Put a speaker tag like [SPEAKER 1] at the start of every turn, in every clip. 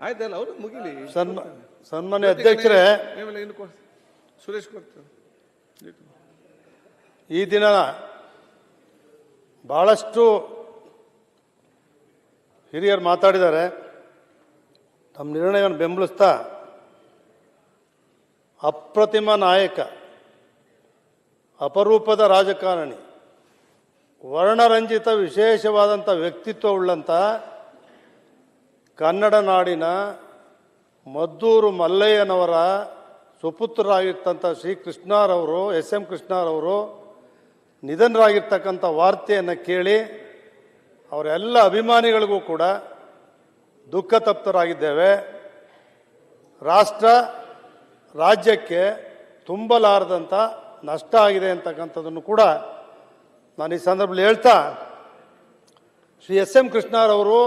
[SPEAKER 1] ಆಯ್ತಲ್ಲ ಅವರು ಮುಗಿಲಿ.
[SPEAKER 2] ಸನ್ಮ ಸನ್ಮಾನ್ಯ ಅಧ್ಯಕ್ಷರೇ.
[SPEAKER 1] ಆಮೇಲೆ ಇನ್ನು ಕೊಡ್ ಸುರೇಶ್ ಕೊಡ್ತಾರೆ
[SPEAKER 2] ಈ ದಿನ ಬಹಳಷ್ಟು ಹಿರಿಯರು ಮಾತಾಡಿದ್ದಾರೆ. ತಮ್ಮ ನಿರ್ಣಯವನ್ನು ಬೆಂಬಲಿಸ್ತಾ ಅಪ್ರತಿಮ ನಾಯಕ ಅಪರೂಪದ ರಾಜಕಾರಣಿ ವರ್ಣರಂಜಿತ ವಿಶೇಷವಾದಂಥ ವ್ಯಕ್ತಿತ್ವವುಳ್ಳಂಥ ಕನ್ನಡ ನಾಡಿನ ಮದ್ದೂರು ಮಲ್ಲಯ್ಯನವರ ಸುಪುತ್ರರಾಗಿರ್ತಂಥ ಶ್ರೀ ಕೃಷ್ಣರವರು, ಎಸ್ ಎಂ ಕೃಷ್ಣರವರು ನಿಧನರಾಗಿರ್ತಕ್ಕಂಥ ವಾರ್ತೆಯನ್ನು ಕೇಳಿ ಅವರೆಲ್ಲ ಅಭಿಮಾನಿಗಳಿಗೂ ಕೂಡ ದುಃಖ ತಪ್ತರಾಗಿದ್ದೇವೆ. ರಾಷ್ಟ್ರ ರಾಜ್ಯಕ್ಕೆ ತುಂಬಲಾರದಂಥ ನಷ್ಟ ಆಗಿದೆ ಅಂತಕ್ಕಂಥದ್ದನ್ನು ಕೂಡ ನಾನು ಈ ಸಂದರ್ಭದಲ್ಲಿ ಹೇಳ್ತಾ, ಶ್ರೀ ಎಸ್ ಎಂ ಕೃಷ್ಣರವರು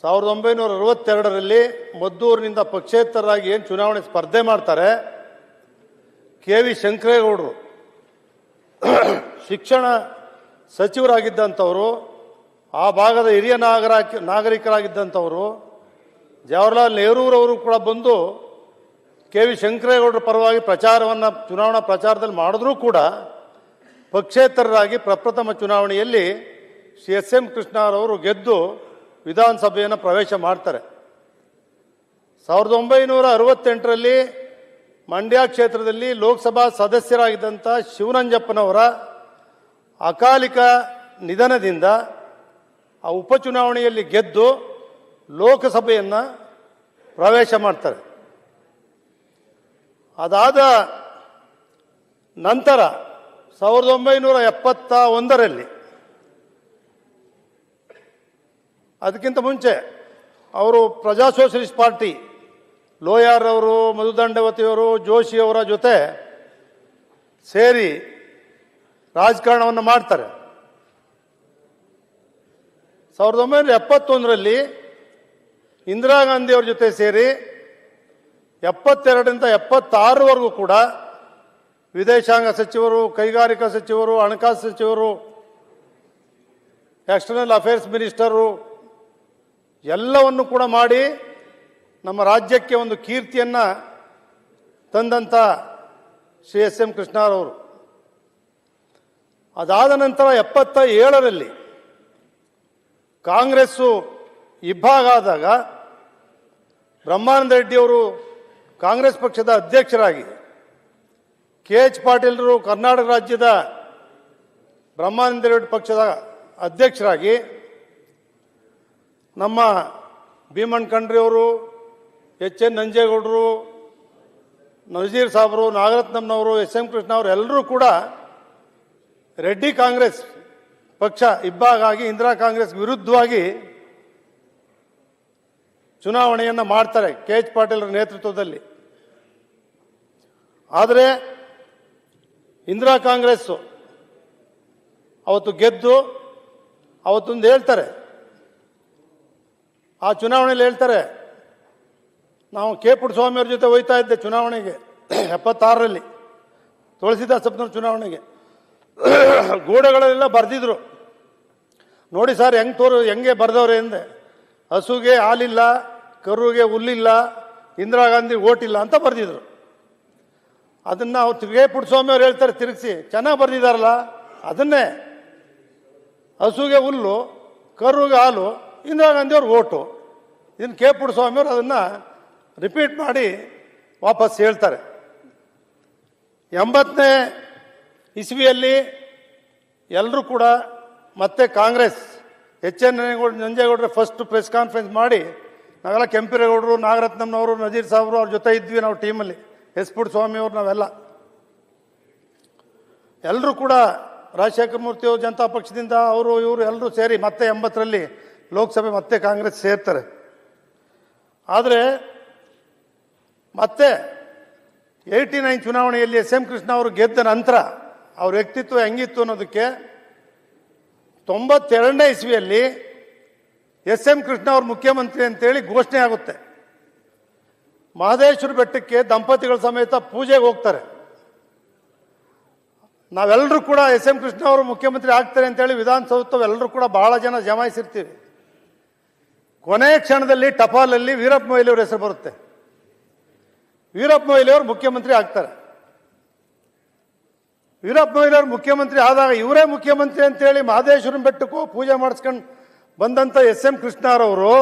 [SPEAKER 2] ಸಾವಿರದ ಒಂಬೈನೂರ ಅರವತ್ತೆರಡರಲ್ಲಿ ಮದ್ದೂರಿನಿಂದ ಪಕ್ಷೇತರರಾಗಿ ಏನು ಚುನಾವಣೆ ಸ್ಪರ್ಧೆ ಮಾಡ್ತಾರೆ, ಕೆ ವಿ ಶಂಕರೇಗೌಡರು, ಶಿಕ್ಷಣ ಸಚಿವರಾಗಿದ್ದಂಥವರು, ಆ ಭಾಗದ ಹಿರಿಯ ನಾಗರ ನಾಗರಿಕರಾಗಿದ್ದಂಥವರು, ಜವಾಹರ್ಲಾಲ್ ನೆಹರೂರವರು ಕೂಡ ಬಂದು ಕೆ ವಿ ಶಂಕರೇಗೌಡರ ಪರವಾಗಿ ಪ್ರಚಾರವನ್ನು, ಚುನಾವಣಾ ಪ್ರಚಾರದಲ್ಲಿ ಮಾಡಿದ್ರೂ ಕೂಡ ಪಕ್ಷೇತರರಾಗಿ ಪ್ರಪ್ರಥಮ ಚುನಾವಣೆಯಲ್ಲಿ ಸಿ ಎಸ್ ಎಂ ಕೃಷ್ಣರವರು ಗೆದ್ದು ವಿಧಾನಸಭೆಯನ್ನು ಪ್ರವೇಶ ಮಾಡ್ತಾರೆ. ಸಾವಿರದ ಒಂಬೈನೂರ ಅರವತ್ತೆಂಟರಲ್ಲಿ ಮಂಡ್ಯ ಕ್ಷೇತ್ರದಲ್ಲಿ ಲೋಕಸಭಾ ಸದಸ್ಯರಾಗಿದ್ದಂಥ ಶಿವನಂಜಪ್ಪನವರ ಅಕಾಲಿಕ ನಿಧನದಿಂದ ಆ ಉಪಚುನಾವಣೆಯಲ್ಲಿ ಗೆದ್ದು ಲೋಕಸಭೆಯನ್ನು ಪ್ರವೇಶ ಮಾಡ್ತಾರೆ. ಅದಾದ ನಂತರ ಸಾವಿರದ ಒಂಬೈನೂರ ಎಪ್ಪತ್ತ ಒಂದರಲ್ಲಿ ಅದಕ್ಕಿಂತ ಮುಂಚೆ ಅವರು ಪ್ರಜಾ ಸೋಷಲಿಸ್ಟ್ ಪಾರ್ಟಿ, ಲೋಯಾರ್ ಅವರು, ಮಧುದಂಡವತಿಯವರು ಜೋಶಿಯವರ ಜೊತೆ ಸೇರಿ ರಾಜಕಾರಣವನ್ನು ಮಾಡ್ತಾರೆ. ಸಾವಿರದ ಒಂಬೈನೂರ ಎಪ್ಪತ್ತೊಂದರಲ್ಲಿ ಇಂದಿರಾ ಗಾಂಧಿಯವ್ರ ಜೊತೆ ಸೇರಿ ಎಪ್ಪತ್ತೆರಡರಿಂದ ಎಪ್ಪತ್ತಾರವರೆಗೂ ಕೂಡ ವಿದೇಶಾಂಗ ಸಚಿವರು, ಕೈಗಾರಿಕಾ ಸಚಿವರು, ಹಣಕಾಸು ಸಚಿವರು ಎಕ್ಸ್ಟರ್ನಲ್ ಅಫೇರ್ಸ್ ಮಿನಿಸ್ಟರು ಎಲ್ಲವನ್ನು ಕೂಡ ಮಾಡಿ ನಮ್ಮ ರಾಜ್ಯಕ್ಕೆ ಒಂದು ಕೀರ್ತಿಯನ್ನು ತಂದಂಥ ಶ್ರೀ ಎಸ್ ಎಂ ಕೃಷ್ಣರವರು ಅದಾದ ನಂತರ ಎಪ್ಪತ್ತ ಏಳರಲ್ಲಿ ಕಾಂಗ್ರೆಸ್ಸು ಇಬ್ಬಾಗ ಆದಾಗ ಬ್ರಹ್ಮಾನಂದ ರೆಡ್ಡಿಯವರು ಕಾಂಗ್ರೆಸ್ ಪಕ್ಷದ ಅಧ್ಯಕ್ಷರಾಗಿ ಕೆ ಎಚ್ ಪಾಟೀಲರು ಕರ್ನಾಟಕ ರಾಜ್ಯದ ಬ್ರಹ್ಮಾನಂದ ರೆಡ್ಡಿ ಪಕ್ಷದ ಅಧ್ಯಕ್ಷರಾಗಿ ನಮ್ಮ ಭೀಮಣ್ಣ ಖಂಡ್ರಿಯವರು, ಎಚ್ ಎನ್ ನಂಜೇಗೌಡರು, ನಜೀರ್ ಸಾಬ್ರು, ನಾಗರತ್ನಂನವರು, ಎಸ್ ಎಂ ಕೃಷ್ಣ ಅವರು ಎಲ್ಲರೂ ಕೂಡ ರೆಡ್ಡಿ ಕಾಂಗ್ರೆಸ್ ಪಕ್ಷ ಇಬ್ಬಾಗಾಗಿ, ಇಂದಿರಾ ಕಾಂಗ್ರೆಸ್ ವಿರುದ್ಧವಾಗಿ ಚುನಾವಣೆಯನ್ನು ಮಾಡ್ತಾರೆ ಕೆ ಎಚ್ ಪಾಟೀಲರ ನೇತೃತ್ವದಲ್ಲಿ. ಆದರೆ ಇಂದಿರಾ ಕಾಂಗ್ರೆಸ್ಸು ಅವತ್ತು ಗೆದ್ದು ಅವತ್ತೊಂದು ಹೇಳ್ತಾರೆ ಆ ಚುನಾವಣೆಯಲ್ಲಿ ಹೇಳ್ತಾರೆ, ನಾವು ಕೆ ಪುಟ್ಟಸ್ವಾಮಿಯವ್ರ ಜೊತೆ ಹೋಯ್ತಾ ಇದ್ದೆ ಚುನಾವಣೆಗೆ, ಎಪ್ಪತ್ತಾರರಲ್ಲಿ ತುಳಸಿದಾಸಪ್ಪನವ್ರ ಚುನಾವಣೆಗೆ. ಗೋಡೆಗಳಲ್ಲೆಲ್ಲ ಬರೆದಿದ್ರು. ನೋಡಿ ಸರ್, ಹೆಂಗೆ ತೋರು, ಹೆಂಗೆ ಬರೆದವ್ರೆ ಎಂದೆ. ಹಸುಗೆ ಹಾಲಿಲ್ಲ, ಕರುಗೆ ಹುಲ್ಲಿಲ್ಲ, ಇಂದಿರಾ ಗಾಂಧಿ ಓಟಿಲ್ಲ ಅಂತ ಬರೆದಿದ್ರು. ಅದನ್ನು ಅವ್ರು ಕೆ ಪುಟ್ಟಸ್ವಾಮಿ ಅವ್ರು ಹೇಳ್ತಾರೆ, ತಿರುಗಿಸಿ, ಚೆನ್ನಾಗಿ ಬರೆದಿದ್ದಾರಲ್ಲ ಅದನ್ನೇ. ಹಸುಗೆ ಹುಲ್ಲು, ಕರುಗೆ ಹಾಲು ಇಂದಿರಾ ಗಾಂಧಿ ಅವ್ರ ಓಟು. ಇದನ್ನು ಕೆ ಪುಟ್ಟಸ್ವಾಮಿ ಅವರು ಅದನ್ನು ರಿಪೀಟ್ ಮಾಡಿ ವಾಪಸ್ ಹೇಳ್ತಾರೆ. ಎಂಬತ್ತನೇ ಇಸ್ವಿಯಲ್ಲಿ ಎಲ್ಲರೂ ಕೂಡ ಮತ್ತೆ ಕಾಂಗ್ರೆಸ್ ಎಚ್ ಎನ್ ನಂಜೇಗೌಡರು ಫಸ್ಟ್ ಪ್ರೆಸ್ ಕಾನ್ಫರೆನ್ಸ್ ಮಾಡಿ ನಾವೆಲ್ಲ ಕೆಂಪಿರೇಗೌಡರು ನಾಗರತ್ನಂನವರು, ನಜೀರ್ ಸಾಬ್ರು ಅವ್ರ ಜೊತೆ ಇದ್ವಿ ನಾವು ಟೀಮಲ್ಲಿ ಎಸ್ ಪುಡ್ ಸ್ವಾಮಿ ಅವರು ನಾವೆಲ್ಲ. ಎಲ್ಲರೂ ಕೂಡ ರಾಜಶೇಖರ ಮೂರ್ತಿಯವರು ಜನತಾ ಪಕ್ಷದಿಂದ ಅವರು ಇವರು ಎಲ್ಲರೂ ಸೇರಿ ಮತ್ತೆ ಎಂಬತ್ತರಲ್ಲಿ ಲೋಕಸಭೆ ಮತ್ತೆ ಕಾಂಗ್ರೆಸ್ ಸೇರ್ತಾರೆ. ಆದರೆ ಮತ್ತೆ ಏಯ್ಟಿ ನೈನ್ ಚುನಾವಣೆಯಲ್ಲಿ ಎಸ್ ಎಂ ಕೃಷ್ಣ ಅವರು ಗೆದ್ದ ನಂತರ ಅವ್ರ ವ್ಯಕ್ತಿತ್ವ ಹೆಂಗಿತ್ತು ಅನ್ನೋದಕ್ಕೆ ತೊಂಬತ್ತೆರಡನೇ ಇಸ್ವಿಯಲ್ಲಿ ಎಸ್ ಎಂ ಕೃಷ್ಣ ಅವರು ಮುಖ್ಯಮಂತ್ರಿ ಅಂತೇಳಿ ಘೋಷಣೆ ಆಗುತ್ತೆ. ಮಹದೇಶ್ವರ ಬೆಟ್ಟಕ್ಕೆ ದಂಪತಿಗಳ ಸಮೇತ ಪೂಜೆಗೆ ಹೋಗ್ತಾರೆ. ನಾವೆಲ್ಲರೂ ಕೂಡ ಎಸ್ ಎಂ ಕೃಷ್ಣ ಅವರು ಮುಖ್ಯಮಂತ್ರಿ ಆಗ್ತಾರೆ ಅಂತೇಳಿ ವಿಧಾನಸೌಧ ಎಲ್ಲರೂ ಕೂಡ ಬಹಳ ಜನ ಜಮಾಯಿಸಿರ್ತೀವಿ. ಕೊನೆ ಕ್ಷಣದಲ್ಲಿ ಟಪಾಲಲ್ಲಿ ವೀರಪ್ಪ ಮೊಯ್ಲಿ ಅವ್ರ ಹೆಸರು ಬರುತ್ತೆ. ವೀರಪ್ಪ ಮೊಯ್ಲಿ ಅವರು ಮುಖ್ಯಮಂತ್ರಿ ಆಗ್ತಾರೆ. ವೀರಪ್ಪ ಮೊಯ್ಲಿ ಅವರು ಮುಖ್ಯಮಂತ್ರಿ ಆದಾಗ ಇವರೇ ಮುಖ್ಯಮಂತ್ರಿ ಅಂತೇಳಿ ಮಹದೇಶ್ವರನ ಬೆಟ್ಟಕ್ಕೂ ಪೂಜೆ ಮಾಡಿಸ್ಕೊಂಡು ಬಂದಂತ ಎಸ್ ಎಂ ಕೃಷ್ಣರವರು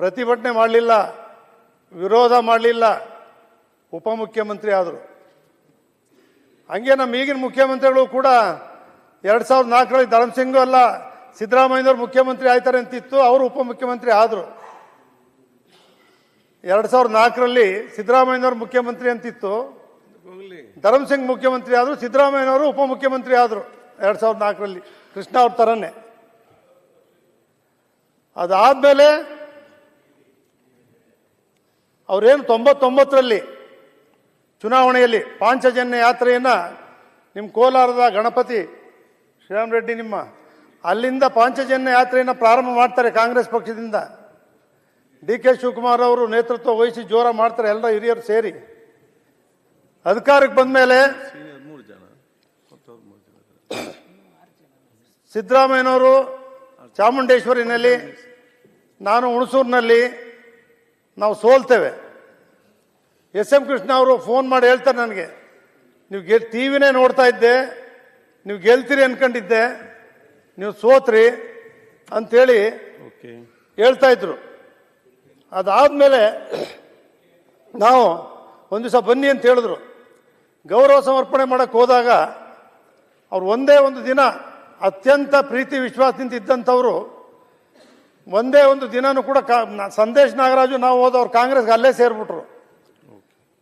[SPEAKER 2] ಪ್ರತಿಭಟನೆ ಮಾಡಲಿಲ್ಲ, ವಿರೋಧ ಮಾಡಲಿಲ್ಲ, ಉಪಮುಖ್ಯಮಂತ್ರಿ ಆದರು. ಹಂಗೆ ನಮ್ಮ ಈಗಿನ ಮುಖ್ಯಮಂತ್ರಿಗಳು ಕೂಡ ಎರಡು ಸಾವಿರದ ನಾಲ್ಕರಲ್ಲಿ ಧರ್ಮಸಿಂಗು ಅಲ್ಲ ಸಿದ್ದರಾಮಯ್ಯನವರು ಮುಖ್ಯಮಂತ್ರಿ ಆಯ್ತಾರೆ ಅಂತಿತ್ತು, ಅವರು ಉಪಮುಖ್ಯಮಂತ್ರಿ ಆದರು. ಎರಡು ಸಾವಿರದ ನಾಲ್ಕರಲ್ಲಿ ಸಿದ್ದರಾಮಯ್ಯನವರು ಮುಖ್ಯಮಂತ್ರಿ ಅಂತಿತ್ತು. ಧರ್ಮಸಿಂಗ್ ಮುಖ್ಯಮಂತ್ರಿ ಆದರು, ಸಿದ್ದರಾಮಯ್ಯನವರು ಉಪಮುಖ್ಯಮಂತ್ರಿ ಆದರು ಎರಡು ಸಾವಿರದ ನಾಲ್ಕರಲ್ಲಿ. ಕೃಷ್ಣ ಅವ್ರ ಥರನೇ ಅದಾದ್ಮೇಲೆ ಅವರೇನು ತೊಂಬತ್ತೊಂಬತ್ತರಲ್ಲಿ ಚುನಾವಣೆಯಲ್ಲಿ ಪಾಂಚಜನ್ಯ ಯಾತ್ರೆಯನ್ನು ನಿಮ್ಮ ಕೋಲಾರದ ಗಣಪತಿ ಶ್ರೀರಾಮ್ ರೆಡ್ಡಿ ನಿಮ್ಮ ಅಲ್ಲಿಂದ ಪಾಂಚಜನ್ಯ ಯಾತ್ರೆಯನ್ನು ಪ್ರಾರಂಭ ಮಾಡ್ತಾರೆ ಕಾಂಗ್ರೆಸ್ ಪಕ್ಷದಿಂದ. ಡಿ ಕೆ ಶಿವಕುಮಾರ್ ಅವರು ನೇತೃತ್ವ ವಹಿಸಿ ಜೋರ ಮಾಡ್ತಾರೆ ಎಲ್ಲ ಹಿರಿಯರು ಸೇರಿ. ಅಧಿಕಾರಕ್ಕೆ ಬಂದ ಮೇಲೆ ಸಿದ್ದರಾಮಯ್ಯನವರು ಚಾಮುಂಡೇಶ್ವರಿನಲ್ಲಿ, ನಾನು ಹುಣಸೂರಿನಲ್ಲಿ, ನಾವು ಸೋಲ್ತೇವೆ. ಎಸ್ ಎಂ ಕೃಷ್ಣ ಅವರು ಫೋನ್ ಮಾಡಿ ಹೇಳ್ತಾರೆ ನನಗೆ, ನೀವು ಗೆಲ್ ಟಿ ವಿನೇ ನೋಡ್ತಾ ಇದ್ದೆ, ನೀವು ಗೆಲ್ತೀರಿ ಅನ್ಕೊಂಡಿದ್ದೆ. ನೀವು ಸೋತ್ರಿ ಅಂಥೇಳಿ
[SPEAKER 1] ಓಕೆ.
[SPEAKER 2] ಹೇಳ್ತಾ ಇದ್ರು. ಅದಾದ್ಮೇಲೆ ನಾವು ಒಂದು ದಿವಸ ಬನ್ನಿ ಅಂತ ಹೇಳಿದ್ರು. ಗೌರವ ಸಮರ್ಪಣೆ ಮಾಡಕ್ಕೆ ಹೋದಾಗ ಅವ್ರು ಒಂದೇ ಒಂದು ದಿನ ಅತ್ಯಂತ ಪ್ರೀತಿ ವಿಶ್ವಾಸದಿಂದ ಇದ್ದಂಥವ್ರು ಒಂದೇ ಒಂದು ದಿನನೂ ಕೂಡ ಕಾ ನ- ಸಂದೇಶ್ ನಾಗರಾಜು ನಾವು ಹೋದವ್ರು ಕಾಂಗ್ರೆಸ್ಗೆ ಅಲ್ಲೇ ಸೇರಿಬಿಟ್ರು.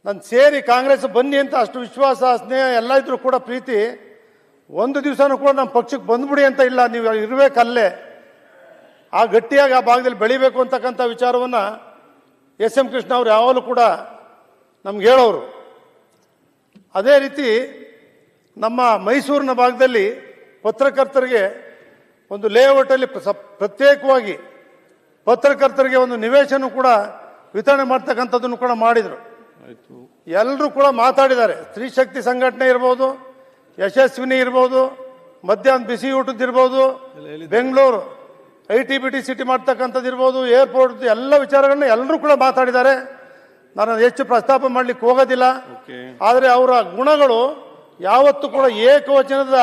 [SPEAKER 2] ನಾನು ಸೇರಿ ಕಾಂಗ್ರೆಸ್ ಬನ್ನಿ ಅಂತ ಅಷ್ಟು ವಿಶ್ವಾಸ ಸ್ನೇಹ ಎಲ್ಲ ಇದ್ರು ಕೂಡ ಪ್ರೀತಿ ಒಂದು ದಿವಸನೂ ಕೂಡ ನಮ್ಮ ಪಕ್ಷಕ್ಕೆ ಬಂದ್ಬಿಡಿ ಅಂತ ಇಲ್ಲ. ನೀವು ಇರಬೇಕಲ್ಲೇ. ಆ ಗಟ್ಟಿಯಾಗಿ ಆ ಭಾಗದಲ್ಲಿ ಬೆಳಿಬೇಕು ಅಂತಕ್ಕಂಥ ವಿಚಾರವನ್ನು ಎಸ್ ಎಂ ಕೃಷ್ಣ ಅವರು ಯಾವಾಗಲೂ ಕೂಡ ನಮ್ಗೆ ಹೇಳೋರು. ಅದೇ ರೀತಿ ನಮ್ಮ ಮೈಸೂರಿನ ಭಾಗದಲ್ಲಿ ಪತ್ರಕರ್ತರಿಗೆ ಒಂದು ಲೇಔಟಲ್ಲಿ ಪ್ರ- ಪ್ರತ್ಯೇಕವಾಗಿ ಪತ್ರಕರ್ತರಿಗೆ ಒಂದು ನಿವೇಶನ ಕೂಡ ವಿತರಣೆ ಮಾಡ್ತಕ್ಕಂಥದ್ದನ್ನು ಕೂಡ ಮಾಡಿದರು. ಎಲ್ಲರೂ ಕೂಡ ಮಾತಾಡಿದ್ದಾರೆ. ಸ್ತ್ರೀ ಶಕ್ತಿ ಸಂಘಟನೆ ಇರ್ಬೋದು ಯಶಸ್ವಿನಿ ಇರ್ಬೋದು ಮಧ್ಯಾಹ್ನ ಬಿಸಿ ಊಟದ್ದು ಇರ್ಬೋದು Bengaluru I T B T city ಮಾಡ್ತಕ್ಕಂಥದ್ದು ಇರ್ಬೋದು ಏರ್ಪೋರ್ಟ್ ಎಲ್ಲ ವಿಚಾರಗಳನ್ನ ಎಲ್ಲರೂ ಕೂಡ ಮಾತಾಡಿದ್ದಾರೆ. ನಾನು ಅದು ಹೆಚ್ಚು ಪ್ರಸ್ತಾಪ ಮಾಡಲಿಕ್ಕೆ ಹೋಗೋದಿಲ್ಲ. ಆದರೆ ಅವರ ಗುಣಗಳು ಯಾವತ್ತೂ ಕೂಡ ಏಕವಚನದ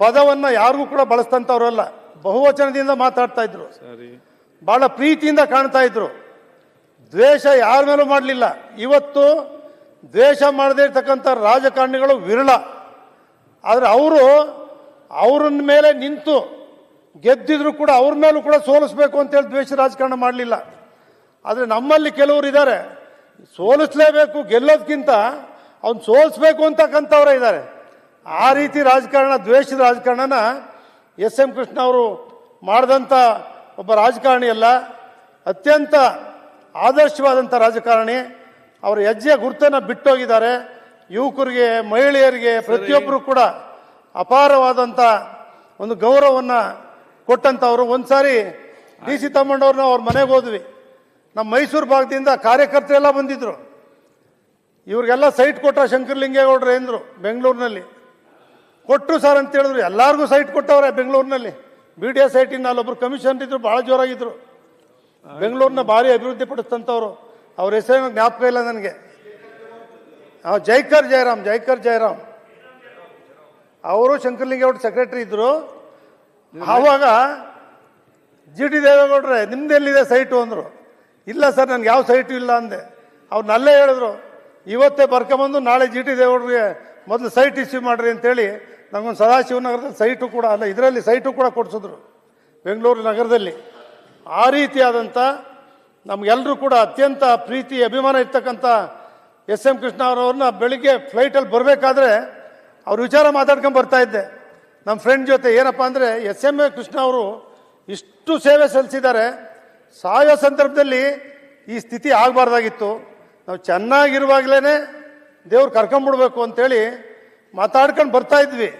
[SPEAKER 2] ಪದವನ್ನು ಯಾರಿಗೂ ಕೂಡ ಬಳಸ್ತಂಥವ್ರಲ್ಲ. ಬಹುವಚನದಿಂದ ಮಾತಾಡ್ತಾ ಇದ್ರು.
[SPEAKER 1] ಸರಿ.
[SPEAKER 2] ಬಹಳ ಪ್ರೀತಿಯಿಂದ ಕಾಣ್ತಾ ಇದ್ರು. ದ್ವೇಷ ಯಾರ ಮೇಲೂ ಮಾಡಲಿಲ್ಲ. ಇವತ್ತು ದ್ವೇಷ ಮಾಡದೇ ಇರ್ತಕ್ಕಂಥ ರಾಜಕಾರಣಿಗಳು ವಿರಳ. ಆದರೆ ಅವರು ಅವ್ರನ್ನ ಮೇಲೆ ನಿಂತು ಗೆದ್ದಿದ್ರು ಕೂಡ ಅವ್ರ ಮೇಲೂ ಕೂಡ ಸೋಲಿಸ್ಬೇಕು ಅಂತೇಳಿ ದ್ವೇಷ ರಾಜಕಾರಣ ಮಾಡಲಿಲ್ಲ. ಆದರೆ ನಮ್ಮಲ್ಲಿ ಕೆಲವರು ಇದ್ದಾರೆ ಸೋಲಿಸ್ಲೇಬೇಕು ಗೆಲ್ಲೋದಕ್ಕಿಂತ ಅವ್ನು ಸೋಲಿಸ್ಬೇಕು ಅಂತಕ್ಕಂಥವ್ರೇ ಇದ್ದಾರೆ ಆ ರೀತಿ ರಾಜಕಾರಣ, ದ್ವೇಷದ ರಾಜಕಾರಣನ ಎಸ್ ಎಂ ಕೃಷ್ಣ ಅವರು ಮಾಡಿದಂಥ ಒಬ್ಬ ರಾಜಕಾರಣಿ ಅಲ್ಲ. ಅತ್ಯಂತ ಆದರ್ಶವಾದಂಥ ರಾಜಕಾರಣಿ. ಅವರ ಹೆಜ್ಜೆಯ ಗುರುತನ್ನು ಬಿಟ್ಟೋಗಿದ್ದಾರೆ. ಯುವಕರಿಗೆ ಮಹಿಳೆಯರಿಗೆ ಪ್ರತಿಯೊಬ್ಬರು ಕೂಡ ಅಪಾರವಾದಂಥ ಒಂದು ಗೌರವವನ್ನು ಕೊಟ್ಟಂಥವ್ರು ಒಂದ್ಸಾರಿ ಡಿ ಸಿ ತಮ್ಮಣ್ಣವ್ರನ್ನ ಅವ್ರ ಮನೆಗೆ ಹೋದ್ವಿ. ನಮ್ಮ ಮೈಸೂರು ಭಾಗದಿಂದ ಕಾರ್ಯಕರ್ತರೆಲ್ಲ ಬಂದಿದ್ರು. ಇವ್ರಿಗೆಲ್ಲ ಸೈಟ್ ಕೊಟ್ಟ ಶಂಕರಲಿಂಗೇಗೌಡ್ರೆ ಎಂದ್ರು ಬೆಂಗಳೂರಿನಲ್ಲಿ. ಕೊಟ್ಟರು ಸರ್ ಅಂತ ಹೇಳಿದ್ರು. ಎಲ್ಲಾರ್ಗೂ ಸೈಟ್ ಕೊಟ್ಟವ್ರೆ ಬೆಂಗಳೂರಿನಲ್ಲಿ. ಬಿ ಡಿ ಎಸ್ ಸೈಟಿನ ಅಲ್ಲೊಬ್ರು ಕಮಿಷನ್ ಇದ್ರು ಭಾಳ ಜೋರಾಗಿದ್ರು. ಬೆಂಗಳೂರಿನ ಭಾರಿ ಅಭಿವೃದ್ಧಿ ಪಡಿಸ್ತಂಥವ್ರು ಅವ್ರ ಹೆಸರಿನ ಜ್ಞಾಪಕ ಇಲ್ಲ ನನಗೆ. ಜೈಕರ್ ಜಯರಾಮ್ ಜೈಕರ್ ಜಯರಾಮ್. ಅವರು ಶಂಕರ್ಲಿಂಗೇಗೌಡ ಸೆಕ್ರೆಟರಿ ಇದ್ರು. ಆವಾಗ ಜಿ ಟಿ ದೇವೇಗೌಡ್ರೆ, ನಿಮ್ದೆಲ್ಲಿದೆ ಸೈಟು ಅಂದರು. ಇಲ್ಲ ಸರ್, ನನಗೆ ಯಾವ ಸೈಟು ಇಲ್ಲ ಅಂದೆ. ಅವ್ರು ನಲ್ಲೇ ಹೇಳಿದ್ರು. ಇವತ್ತೇ ಬರ್ಕೊಂಬಂದು ನಾಳೆ ಜಿ ಟಿ ದೇವೇಗೌಡ್ರಿಗೆ ಮೊದಲು ಸೈಟ್ ಇಶ್ಯೂ ಮಾಡ್ರಿ ಅಂತೇಳಿ ನಮಗೊಂದು ಸದಾಶಿವನಗರದ ಸೈಟು ಕೂಡ, ಅಲ್ಲ, ಇದರಲ್ಲಿ ಸೈಟು ಕೂಡ ಕೊಡಿಸಿದ್ರು, ಬೆಂಗಳೂರು ನಗರದಲ್ಲಿ. ಆ ರೀತಿಯಾದಂಥ ನಮಗೆಲ್ಲರೂ ಕೂಡ ಅತ್ಯಂತ ಪ್ರೀತಿ, ಅಭಿಮಾನ ಇರ್ತಕ್ಕಂಥ ಎಸ್ ಎಂ ಕೃಷ್ಣ ಅವ್ರವ್ರನ್ನ ಬೆಳಿಗ್ಗೆ ಫ್ಲೈಟಲ್ಲಿ ಬರಬೇಕಾದ್ರೆ ಅವ್ರ ವಿಚಾರ ಮಾತಾಡ್ಕೊಂಡು ಬರ್ತಾ ಇದ್ದೆ. ನಮ್ಮ ಫ್ರೆಂಡ್ ಜೊತೆ ಏನಪ್ಪ ಅಂದರೆ ಎಸ್ ಎಂ ಎ ಕೃಷ್ಣ ಅವರು ಇಷ್ಟು ಸೇವೆ ಸಲ್ಲಿಸಿದ್ದಾರೆ. ಸಾಯೋ ಸಂದರ್ಭದಲ್ಲಿ ಈ ಸ್ಥಿತಿ ಆಗಬಾರ್ದಾಗಿತ್ತು. ನಾವು ಚೆನ್ನಾಗಿರುವಾಗಲೇ ದೇವ್ರು ಕರ್ಕೊಂಬಿಡ್ಬೇಕು ಅಂತೇಳಿ ಮಾತಾಡ್ಕೊಂಡು ಬರ್ತಾ ಇದ್ವಿ.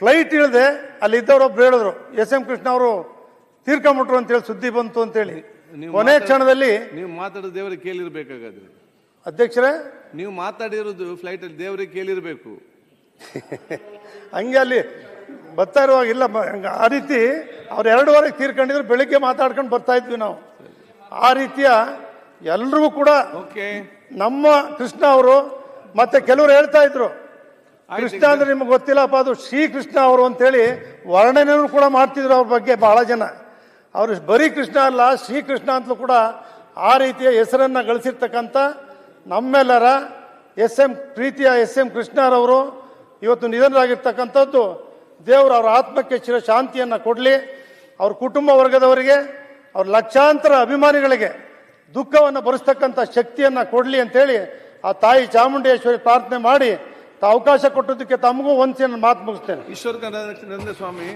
[SPEAKER 2] ಫ್ಲೈಟ್ ಇಳಿದೆ ಅಲ್ಲಿ ಇದ್ದವರೊಬ್ರು ಹೇಳಿದ್ರು ಎಸ್ ಎಂ ಕೃಷ್ಣ ಅವರು ತೀರ್ಕೊಂಬಿಟ್ರು ಅಂತೇಳಿ ಸುದ್ದಿ ಬಂತು ಅಂತೇಳಿ. ಕೊನೆ ಕ್ಷಣದಲ್ಲಿ
[SPEAKER 1] ನೀವು ಮಾತಾಡೋ ದೇವರಿಗೆ ಕೇಳಿರ್ಬೇಕಾಗಾದ್ರೆ.
[SPEAKER 2] ಅಧ್ಯಕ್ಷರೇ?
[SPEAKER 1] ನೀವು ಮಾತಾಡಿರೋದು ಫ್ಲೈಟ್ ಅಲ್ಲಿ ದೇವರಿಗೆ ಕೇಳಿರಬೇಕು.
[SPEAKER 2] ಹಂಗೆ ಅಲ್ಲಿ ಬರ್ತಾ ಇರುವಾಗ ಇಲ್ಲ ಆ ರೀತಿ ಅವ್ರು ಎರಡುವರೆಗೆ ತೀರ್ಕೊಂಡಿದ್ರು ಬೆಳಿಗ್ಗೆ ಮಾತಾಡ್ಕೊಂಡು ಬರ್ತಾ ಇದ್ವಿ ನಾವು. ಆ ರೀತಿಯ ಎಲ್ರಿಗೂ ಕೂಡ
[SPEAKER 1] ಓಕೆ.
[SPEAKER 2] ನಮ್ಮ ಕೃಷ್ಣ ಅವರು ಮತ್ತೆ ಕೆಲವರು ಹೇಳ್ತಾ ಇದ್ರು. ಕೃಷ್ಣ ಅಂದ್ರೆ ನಿಮ್ಗೆ ಗೊತ್ತಿಲ್ಲಪ್ಪ ಅದು ಶ್ರೀಕೃಷ್ಣ ಅವರು ಅಂತೇಳಿ ವರ್ಣನೆಯನ್ನು ಕೂಡ ಮಾಡ್ತಿದ್ರು ಅವ್ರ ಬಗ್ಗೆ ಬಹಳ ಜನ. ಅವರು ಬರೀ ಕೃಷ್ಣ ಅಲ್ಲ ಶ್ರೀಕೃಷ್ಣ ಅಂತಲೂ ಕೂಡ ಆ ರೀತಿಯ ಹೆಸರನ್ನ ಗಳಿಸಿರ್ತಕ್ಕಂಥ ನಮ್ಮೆಲ್ಲರ ಎಸ್ ಎಂ ಪ್ರೀತಿಯ ಎಸ್ ಎಂ ಕೃಷ್ಣರವರು ಇವತ್ತು ನಿಧನರಾಗಿರ್ತಕ್ಕಂಥದ್ದು ದೇವರು ಅವರ ಆತ್ಮಕ್ಕೆ ಚಿರ ಶಾಂತಿಯನ್ನು ಕೊಡಲಿ, ಅವ್ರ ಕುಟುಂಬ ವರ್ಗದವರಿಗೆ, ಅವ್ರ ಲಕ್ಷಾಂತರ ಅಭಿಮಾನಿಗಳಿಗೆ ದುಃಖವನ್ನು ಭರಿಸ್ತಕ್ಕಂಥ ಶಕ್ತಿಯನ್ನು ಕೊಡಲಿ ಅಂತೇಳಿ ಆ ತಾಯಿ ಚಾಮುಂಡೇಶ್ವರಿ ಪ್ರಾರ್ಥನೆ ಮಾಡಿ, ಅವಕಾಶ ಕೊಟ್ಟದಕ್ಕೆ ತಮಗೂ ಒಂದು ನನ್ನ ಮಾತು ಮುಗಿಸ್ತೇನೆ.
[SPEAKER 1] ಈಶ್ವರ ಸ್ವಾಮಿ